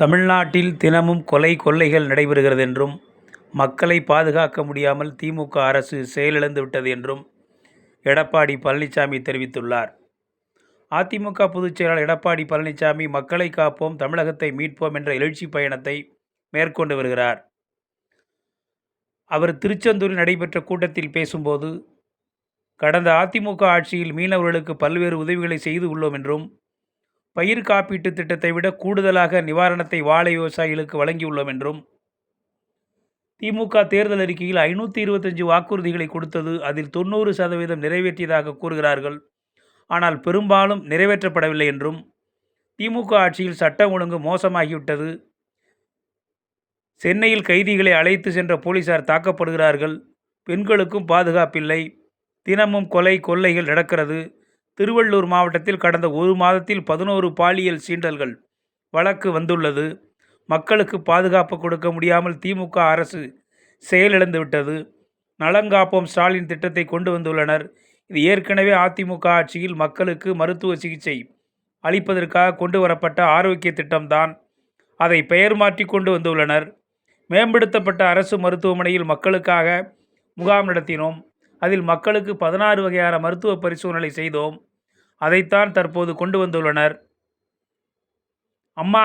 தமிழ்நாட்டில் தினமும் கொலை கொள்ளைகள் நடைபெறுகிறது என்றும் மக்களை பாதுகாக்க முடியாமல் திமுக அரசு செயலிழந்து விட்டது என்றும் எடப்பாடி பழனிசாமி தெரிவித்துள்ளார். அதிமுக பொதுச் செயலாளர் எடப்பாடி பழனிசாமி மக்களை காப்போம் தமிழகத்தை மீட்போம் என்ற எழுச்சி பயணத்தை மேற்கொண்டு வருகிறார். அவர் திருச்செந்தூரில் நடைபெற்ற கூட்டத்தில் பேசும்போது கடந்த அதிமுக ஆட்சியில் மீனவர்களுக்கு பல்வேறு உதவிகளை செய்து உள்ளோம் என்றும் பயிர் காப்பீட்டு திட்டத்தை விட கூடுதலாக நிவாரணத்தை வாழை விவசாயிகளுக்கு வழங்கியுள்ளோம் என்றும் திமுக தேர்தல் அறிக்கையில் ஐநூற்றி இருபத்தஞ்சு வாக்குறுதிகளை கொடுத்தது அதில் தொண்ணூறு சதவீதம் நிறைவேற்றியதாக கூறுகிறார்கள். ஆனால் பெரும்பாலும் நிறைவேற்றப்படவில்லை என்றும் திமுக ஆட்சியில் சட்டம் ஒழுங்கு மோசமாகிவிட்டது. சென்னையில் கைதிகளை அழைத்து சென்ற போலீசார் தாக்கப்படுகிறார்கள். பெண்களுக்கும் பாதுகாப்பில்லை. தினமும் கொலை கொள்ளைகள் நடக்கிறது. திருவள்ளூர் மாவட்டத்தில் கடந்த ஒரு மாதத்தில் பதினோரு பாலியல் சீண்டல்கள் வழக்கு வந்துள்ளது. மக்களுக்கு பாதுகாப்பு கொடுக்க முடியாமல் திமுக அரசு செயலிழந்து விட்டது நலங்காப்போம் ஸ்டாலின் திட்டத்தை கொண்டு வந்துள்ளனர். இது ஏற்கனவே அதிமுக ஆட்சியில் மக்களுக்கு மருத்துவ சிகிச்சை அளிப்பதற்காக கொண்டு வரப்பட்ட ஆரோக்கிய திட்டம்தான். அதை பெயர் மாற்றி கொண்டு வந்துள்ளனர். மேம்படுத்தப்பட்ட அரசு மருத்துவமனையில் மக்களுக்காக முகாம் நடத்தினோம். அதில் மக்களுக்கு பதினாறு வகையான மருத்துவ பரிசோதனை செய்தோம். அதைத்தான் தற்போது கொண்டு வந்துள்ளனர். அம்மா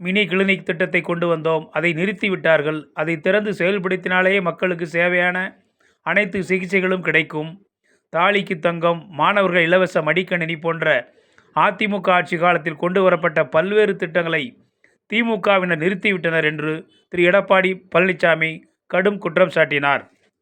மினி கிளினிக் திட்டத்தை கொண்டு வந்தோம். அதை நிறுத்திவிட்டார்கள் அதை திறந்து செயல்படுத்தினாலேயே மக்களுக்கு சேவையான அனைத்து சிகிச்சைகளும் கிடைக்கும். தாலிக்கு தங்கம் மாணவர்கள் இலவச மடிக்கணினி போன்ற அதிமுக ஆட்சி காலத்தில் கொண்டு வரப்பட்ட பல்வேறு திட்டங்களை திமுகவினர் நிறுத்திவிட்டனர் என்று திரு. எடப்பாடி பழனிசாமி கடும் குற்றம் சாட்டினார்.